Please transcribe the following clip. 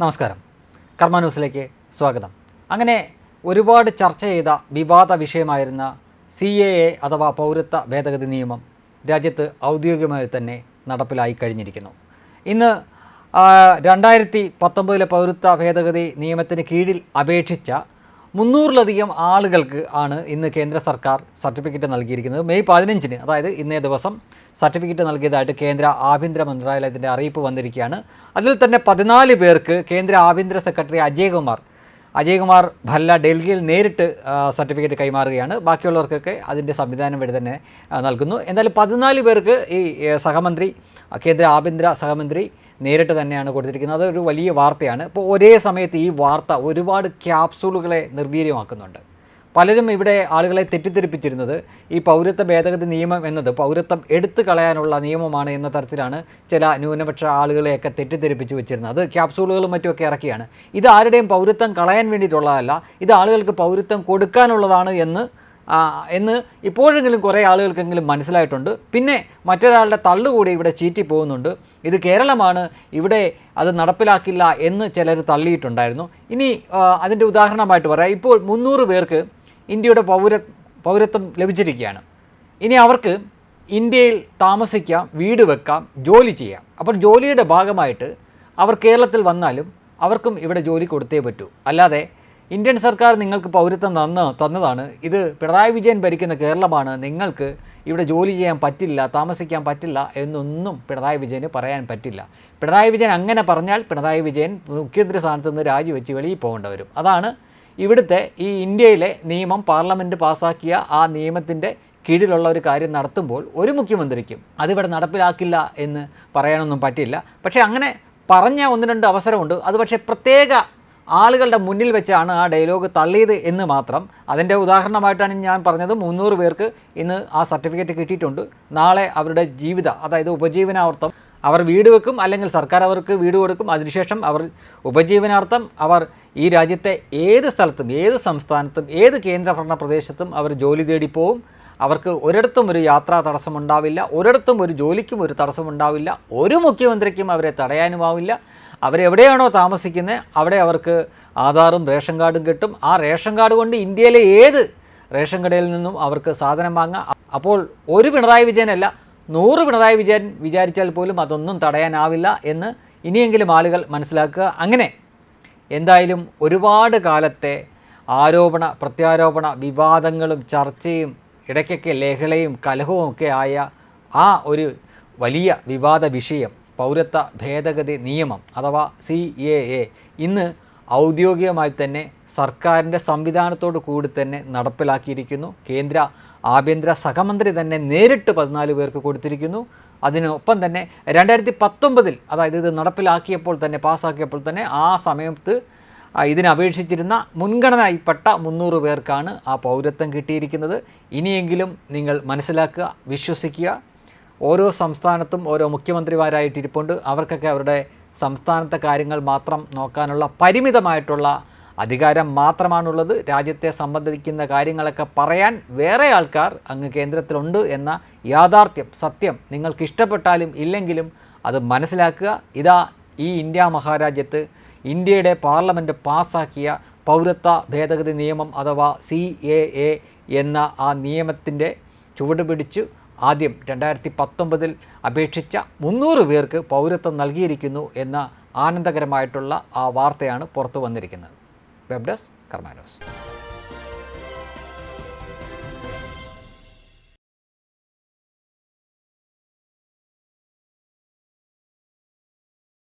നമസ്കാരം. കർമ്മ ന്യൂസിലേക്ക് സ്വാഗതം. അങ്ങനെ ഒരുപാട് ചർച്ച ചെയ്ത വിവാദ വിഷയമായിരുന്ന സി എ എ അഥവാ പൗരത്വ ഭേദഗതി നിയമം രാജ്യത്ത് ഔദ്യോഗികമായി തന്നെ നടപ്പിലായി കഴിഞ്ഞിരിക്കുന്നു. ഇന്ന് രണ്ടായിരത്തി പത്തൊമ്പതിലെ പൗരത്വ ഭേദഗതി നിയമത്തിന് കീഴിൽ അപേക്ഷിച്ച മുന്നൂറിലധികം ആളുകൾക്ക് ആണ് ഇന്ന് കേന്ദ്ര സർക്കാർ സർട്ടിഫിക്കറ്റ് നൽകിയിരിക്കുന്നത്. മെയ് പതിനഞ്ചിന് അതായത് ഇന്നേ ദിവസം സർട്ടിഫിക്കറ്റ് നൽകിയതായിട്ട് കേന്ദ്ര ആഭ്യന്തര മന്ത്രാലയത്തിന്റെ അറിയിപ്പ് വന്നിരിക്കുകയാണ്. അതിൽ തന്നെ പതിനാല് പേർക്ക് കേന്ദ്ര ആഭ്യന്തര സെക്രട്ടറി അജയ്കുമാർ അജയ്കുമാർ ഭല്ല ഡൽഹിയിൽ നേരിട്ട് സർട്ടിഫിക്കറ്റ് കൈമാറുകയാണ്. ബാക്കിയുള്ളവർക്കൊക്കെ അതിന്റെ സംവിധാനം വഴി തന്നെ നൽകുന്നു. എന്നാൽ പതിനാല് പേർക്ക് ഈ സഹമന്ത്രി കേന്ദ്ര ആഭ്യന്തര സഹമന്ത്രി നേരിട്ട് തന്നെയാണ് കൊടുത്തിരിക്കുന്നത്. അതൊരു വലിയ വാർത്തയാണ്. ഇപ്പോൾ ഒരേ സമയത്ത് ഈ വാർത്ത ഒരുപാട് ക്യാപ്സൂളുകളെ നിർവീര്യമാക്കുന്നുണ്ട്. പലരും ഇവിടെ ആളുകളെ തെറ്റിദ്ധരിപ്പിച്ചിരുന്നത് ഈ പൗരത്വ ഭേദഗതി നിയമം എന്നത് പൗരത്വം എടുത്തു കളയാനുള്ള നിയമമാണ് എന്ന തരത്തിലാണ് ചില ന്യൂനപക്ഷ ആളുകളെയൊക്കെ തെറ്റിദ്ധരിപ്പിച്ച് വെച്ചിരുന്നത്. അത് ക്യാപ്സൂളുകളും മറ്റുമൊക്കെ ഇറക്കിയാണ്. ഇത് ആരുടെയും പൗരത്വം കളയാൻ വേണ്ടിയിട്ടുള്ളതല്ല ഇത് ആളുകൾക്ക് പൗരത്വം കൊടുക്കാനുള്ളതാണ് എന്ന് എന്ന് ഇപ്പോഴെങ്കിലും കുറേ ആളുകൾക്കെങ്കിലും മനസ്സിലായിട്ടുണ്ട്. പിന്നെ മറ്റൊരാളുടെ തള്ളുകൂടി ഇവിടെ ചീറ്റി പോകുന്നുണ്ട്. ഇത് കേരളമാണ് ഇവിടെ അത് നടപ്പിലാക്കില്ല എന്ന് ചിലർ തള്ളിയിട്ടുണ്ടായിരുന്നു. ഇനി അതിന്റെ ഉദാഹരണമായിട്ട് പറയാം. ഇപ്പോൾ മുന്നൂറ് പേർക്ക് ഇന്ത്യയുടെ പൗര പൗരത്വം ലഭിച്ചിരിക്കുകയാണ്. ഇനി അവർക്ക് ഇന്ത്യയിൽ താമസിക്കാം വീട് വെക്കാം ജോലി ചെയ്യാം. അപ്പോൾ ജോലിയുടെ ഭാഗമായിട്ട് അവർ കേരളത്തിൽ വന്നാലും അവർക്കും ഇവിടെ ജോലി കൊടുത്തേ പറ്റൂ. അല്ലാതെ ഇന്ത്യൻ സർക്കാർ നിങ്ങൾക്ക് പൗരത്വം തന്ന തന്നതാണ്. ഇത് പിണറായി വിജയൻ ഭരിക്കുന്ന കേരളമാണ്. നിങ്ങൾക്ക് ഇവിടെ ജോലി ചെയ്യാൻ പറ്റില്ല താമസിക്കാൻ പറ്റില്ല എന്നൊന്നും പിണറായി വിജയന് പറയാൻ പറ്റില്ല. പിണറായി വിജയൻ അങ്ങനെ പറഞ്ഞാൽ പിണറായി വിജയൻ മുഖ്യമന്ത്രി സ്ഥാനത്ത് നിന്ന് രാജിവെച്ച് വെളിയിൽ പോകേണ്ടി വരും. അതാണ് ഇവിടുത്തെ ഈ ഇന്ത്യയിലെ നിയമം പാർലമെന്റ് പാസാക്കിയ ആ നിയമത്തിന്റെ കീഴിലുള്ള ഒരു കാര്യം നടത്തുമ്പോൾ ഒരു മുഖ്യമന്ത്രിക്കും അതിവിടെ നടപ്പിലാക്കില്ല എന്ന് പറയാനൊന്നും പറ്റില്ല. പക്ഷേ അങ്ങനെ പറഞ്ഞ ഒന്ന് രണ്ട് അവസരമുണ്ട്. അത് പക്ഷേ പ്രത്യേക ആളുകളുടെ മുന്നിൽ വെച്ചാണ് ആ ഡയലോഗ് തള്ളിയത് എന്ന് മാത്രം. അതിന്റെ ഉദാഹരണമായിട്ടാണ് ഞാൻ പറഞ്ഞത്. മുന്നൂറ് പേർക്ക് ഇന്ന് ആ സർട്ടിഫിക്കറ്റ് കിട്ടിയിട്ടുണ്ട്. നാളെ അവരുടെ ജീവിത അതായത് ഉപജീവനാർത്ഥം അവർ വീട് വെക്കും അല്ലെങ്കിൽ സർക്കാർ അവർക്ക് വീട് കൊടുക്കും. അതിനുശേഷം അവർ ഉപജീവനാർത്ഥം അവർ ഈ രാജ്യത്തെ ഏത് സ്ഥലത്തും ഏത് സംസ്ഥാനത്തും ഏത് കേന്ദ്രഭരണ പ്രദേശത്തും അവർ ജോലി തേടി അവർക്ക് ഒരിടത്തും ഒരു യാത്രാ തടസ്സമുണ്ടാവില്ല ഒരിടത്തും ഒരു ജോലിക്കും ഒരു തടസ്സമുണ്ടാവില്ല ഒരു മുഖ്യമന്ത്രിക്കും അവരെ തടയാനുമാവില്ല. അവരെവിടെയാണോ താമസിക്കുന്നത് അവിടെ അവർക്ക് ആധാറും റേഷൻ കാർഡും കിട്ടും. ആ റേഷൻ കാർഡ് കൊണ്ട് ഇന്ത്യയിലെ ഏത് റേഷൻ കടയിൽ നിന്നും അവർക്ക് സാധനം വാങ്ങാം. അപ്പോൾ ഒരു പിണറായി വിജയനല്ല നൂറ് പിണറായി വിജയൻ വിചാരിച്ചാൽ പോലും അതൊന്നും തടയാനാവില്ല എന്ന് ഇനിയെങ്കിലും ആളുകൾ മനസ്സിലാക്കുക. അങ്ങനെ എന്തായാലും ഒരുപാട് കാലത്തെ ആരോപണ പ്രത്യാരോപണ വിവാദങ്ങളും ചർച്ചയും ഇടയ്ക്കൊക്കെ ലഹളയും കലഹവും ഒക്കെ ആയ ആ ഒരു വലിയ വിവാദ വിഷയം പൗരത്വ ഭേദഗതി നിയമം അഥവാ സി എ എ ഇന്ന് ഔദ്യോഗികമായി തന്നെ സർക്കാരിന്റെ സംവിധാനത്തോടു കൂടി തന്നെ നടപ്പിലാക്കിയിരിക്കുന്നു. കേന്ദ്ര ആഭ്യന്തര സഹമന്ത്രി തന്നെ നേരിട്ട് പതിനാല് പേർക്ക് കൊടുത്തിരിക്കുന്നു. അതിനൊപ്പം തന്നെ രണ്ടായിരത്തി പത്തൊമ്പതിൽ അതായത് ഇത് നടപ്പിലാക്കിയപ്പോൾ തന്നെ പാസ്സാക്കിയപ്പോൾ തന്നെ ആ സമയത്ത് ഇതിനപേക്ഷിച്ചിരുന്ന മുൻഗണനയിൽപ്പെട്ട മുന്നൂറ് പേർക്കാണ് ആ പൗരത്വം കിട്ടിയിരിക്കുന്നത്. ഇനിയെങ്കിലും നിങ്ങൾ മനസ്സിലാക്കുക വിശ്വസിക്കുക. ഓരോ സംസ്ഥാനത്തും ഓരോ മുഖ്യമന്ത്രിമാരായിട്ട് ഇരിപ്പുണ്ട്. അവർക്കൊക്കെ അവരുടെ സംസ്ഥാനത്തെ കാര്യങ്ങൾ മാത്രം നോക്കാനുള്ള പരിമിതമായിട്ടുള്ള അധികാരം മാത്രമാണുള്ളത്. രാജ്യത്തെ സംബന്ധിക്കുന്ന കാര്യങ്ങളൊക്കെ പറയാൻ വേറെ ആൾക്കാർ അങ്ങ് കേന്ദ്രത്തിലുണ്ട് എന്ന യാഥാർത്ഥ്യം സത്യം നിങ്ങൾക്ക് ഇഷ്ടപ്പെട്ടാലും ഇല്ലെങ്കിലും അത് മനസ്സിലാക്കുക. ഇതാ ഈ ഇന്ത്യ മഹാരാജ്യത്ത് ഇന്ത്യയുടെ പാർലമെന്റ് പാസ്സാക്കിയ പൗരത്വ ഭേദഗതി നിയമം അഥവാ സി എ എന്ന ആ നിയമത്തിന്റെ ചുവട് പിടിച്ച് ആദ്യം രണ്ടായിരത്തി പത്തൊമ്പതിൽ അപേക്ഷിച്ച മുന്നൂറ് പേർക്ക് പൗരത്വം നൽകിയിരിക്കുന്നു എന്ന ആനന്ദകരമായിട്ടുള്ള ആ വാർത്തയാണ് പുറത്തു വന്നിരിക്കുന്നത്. Web desk കർമാനോസ്